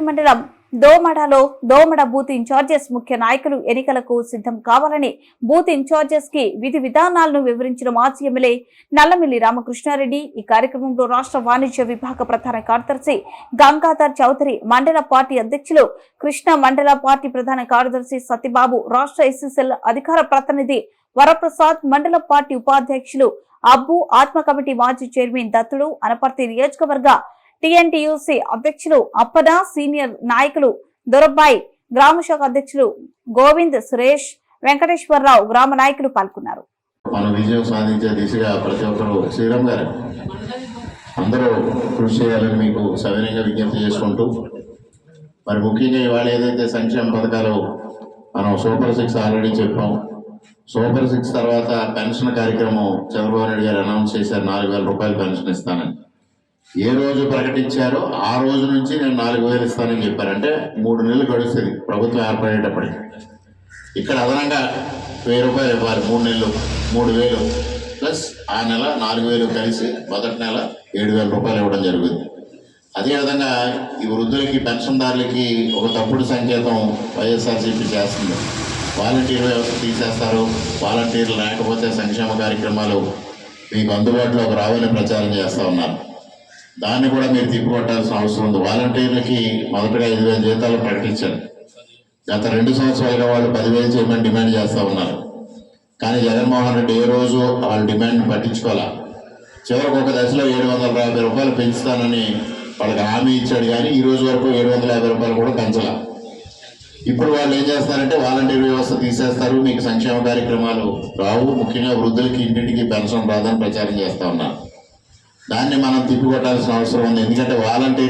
మండలం దోమడలో దోమడ booth in-charges ముఖ్య నాయకులు ఎన్నికలకు సిద్ధం కావాలని బూత్ ఇన్ఛార్జెస్కి విధి విధానాలను వివరించిన మాజీ ఎమ్మెల్యే నల్లమిల్లి రామకృష్ణారెడ్డి. ఈ కార్యక్రమంలో రాష్ట్ర వాణిజ్య విభాగ ప్రధాన కార్యదర్శి గంగాధర్ చౌదరి మండల పార్టీ అధ్యక్షులు కృష్ణ మండల పార్టీ ప్రధాన కార్యదర్శి సత్యబాబు రాష్ట్ర ఎస్ఎస్ఎల్ అధికార ప్రతినిధి వరప్రసాద్ మండల పార్టీ ఉపాధ్యక్షులు అబ్బు ఆత్మ కమిటీ మాజీ చైర్మన్ దత్తుడు అనపర్తి నియోజకవర్గ టిఎన్టీయూసీ అధ్యక్షులు అప్పన సీనియర్ నాయకులు దొరబ్బాయి గ్రామ శాఖ అధ్యక్షులు గోవింద్ సురేష్ వెంకటేశ్వరరావు గ్రామ నాయకులు పాల్గొన్నారు. మనం విజయం సాధించే దిశగా ప్రతి ఒక్కరూ శ్రీరామ్ గారు అందరూ కృషి చేయాలని మీకు సవినయంగా విజ్ఞప్తి చేసుకుంటూ మరి ముఖ్యంగా ఇవాళ ఏదైతే సంక్షేమ పథకాలు మనం సూపర్ సిక్స్ ఆల్రెడీ చెప్పాం సూపర్ సిక్స్ తర్వాత పెన్షన్ కార్యక్రమం చంద్రబాబు నాయుడు గారు అనౌన్స్ చేశారు నాలుగు వేల రూపాయలు పెన్షన్ ఇస్తానని. ఏ రోజు ప్రకటించారో ఆ రోజు నుంచి నేను నాలుగు వేలు ఇస్తానని చెప్పారంటే మూడు నెలలు గడుస్తుంది ప్రభుత్వం ఏర్పడేటప్పటికి. ఇక్కడ అదనంగా వెయ్యి రూపాయలు ఇవ్వాలి మూడు నెలలు మూడు వేలు. ప్లస్ ఆ నెల నాలుగు వేలు కలిసి మొదటి నెల ఏడు వేల రూపాయలు ఇవ్వడం జరుగుతుంది. అదేవిధంగా ఈ వృద్ధులకి పెన్షన్దారులకి ఒక తప్పుడు సంకేతం వైఎస్ఆర్సీపీ చేస్తుంది. వాలంటీర్ వ్యవస్థ తీసేస్తారు వాలంటీర్లు లేకపోతే సంక్షేమ కార్యక్రమాలు మీకు అందుబాటులోకి రావాలని ప్రచారం చేస్తూ ఉన్నారు. దాన్ని కూడా మీరు తిప్పికొట్టాల్సిన అవసరం ఉంది. వాలంటీర్లకి మొదటగా ఐదు వేల జీతాలు ప్రకటించారు. గత రెండు సంవత్సరాలుగా వాళ్ళు పదివేలు చేయమని డిమాండ్ చేస్తూ ఉన్నారు. కానీ జగన్మోహన్ రెడ్డి ఏ రోజు వాళ్ళ డిమాండ్ పట్టించుకోవాలా చివరికి ఒక దశలో ఏడు వందల యాభై రూపాయలు పెంచుతానని వాళ్ళకి హామీ ఇచ్చాడు కానీ ఈ రోజు వరకు ఏడు వందల యాభై రూపాయలు కూడా పెంచాల. ఇప్పుడు వాళ్ళు ఏం చేస్తారంటే వాలంటీర్ వ్యవస్థ తీసేస్తారు. మీకు సంక్షేమ కార్యక్రమాలు రావు. ముఖ్యంగా వృద్ధులకి ఇంటింటికి పెన్షన్ రాదని ప్రచారం చేస్తా ఉన్నారు. దాన్ని మనం తిప్పికొట్టాల్సిన అవసరం ఉంది. ఎందుకంటే వాలంటీర్